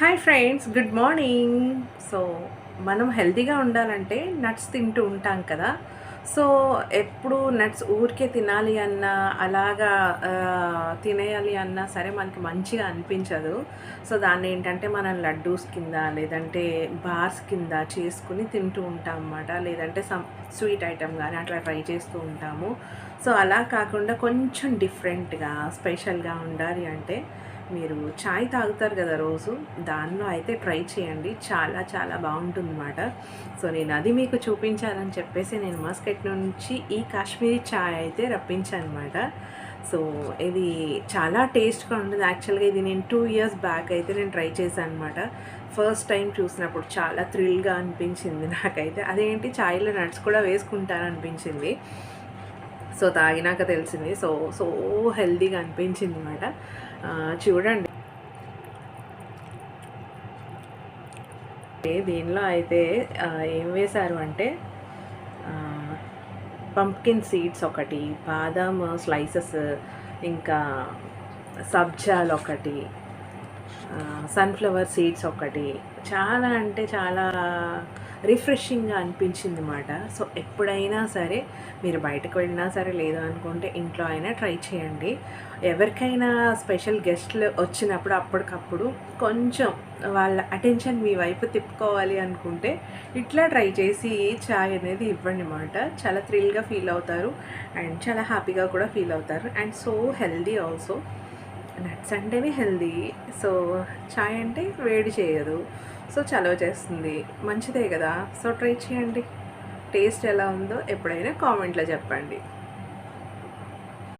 Hi friends good morning so మనం హెల్తీగా ఉండాలంటే నట్స్ తింటూ ఉంటాం కదా. సో ఎప్పుడు నట్స్ ఊరికే తినాలి అన్నా అలాగా తినేయాలి అన్నా సరే మనకి మంచిగా అనిపించదు. సో దాన్ని ఏంటంటే మనం లడ్డూస్ కింద లేదంటే బార్స్ కింద చేసుకుని తింటూ ఉంటాం అన్నమాట. లేదంటే సమ్ స్వీట్ ఐటమ్ కానీ అట్లా ట్రై చేస్తూ ఉంటాము. సో అలా కాకుండా కొంచెం డిఫరెంట్గా స్పెషల్గా ఉండాలి అంటే మీరు చాయ్ తాగుతారు కదా రోజు దానిలో అయితే ట్రై చేయండి. చాలా చాలా బాగుంటుందన్నమాట. సో నేను అది మీకు చూపించాలని చెప్పేసి నేను మస్కెట్ నుంచి ఈ కాశ్మీరీ చాయ్ అయితే రప్పించాను అనమాట సో ఇది చాలా టేస్ట్గా ఉంటుంది. యాక్చువల్గా ఇది నేను టూ ఇయర్స్ బ్యాక్ అయితే నేను ట్రై చేశాను అనమాట ఫస్ట్ టైం చూసినప్పుడు చాలా థ్రిల్గా అనిపించింది నాకైతే. అదేంటి? చాయ్లో నట్స్ కూడా వేసుకుంటాను అనిపించింది సో తాగినాక తెలిసింది. సో సో హెల్తీగా అనిపించింది అనమాట చూడండి. దీనిలో అయితే ఏం వేశారు అంటే పంప్కిన్ సీడ్స్ ఒకటి బాదాం స్లైసెస్ ఇంకా సబ్జాలు ఒకటి సన్ఫ్లవర్ సీడ్స్ ఒకటి. చాలా అంటే చాలా రిఫ్రెషింగ్గా అనిపించింది అనమాట సో ఎప్పుడైనా సరే మీరు బయటకు వెళ్ళినా సరే లేదు అనుకుంటే ఇంట్లో అయినా ట్రై చేయండి. ఎవరికైనా స్పెషల్ గెస్ట్లు వచ్చినప్పుడు అప్పటికప్పుడు కొంచెం వాళ్ళ అటెన్షన్ మీ వైపు తిప్పుకోవాలి అనుకుంటే ఇట్లా ట్రై చేసి చాయ్ అనేది ఇవ్వండి అనమాట చాలా థ్రిల్గా ఫీల్ అవుతారు అండ్ చాలా హ్యాపీగా కూడా ఫీల్ అవుతారు. And so healthy also. Nuts అంటేనే హెల్దీ. సో చాయ్ అంటే వేడి చేయదు. సో చలవ చేస్తుంది. మంచిదే కదా. సో ట్రై చేయండి. టేస్ట్ ఎలా ఉందో ఎప్పుడైనా కామెంట్లో చెప్పండి.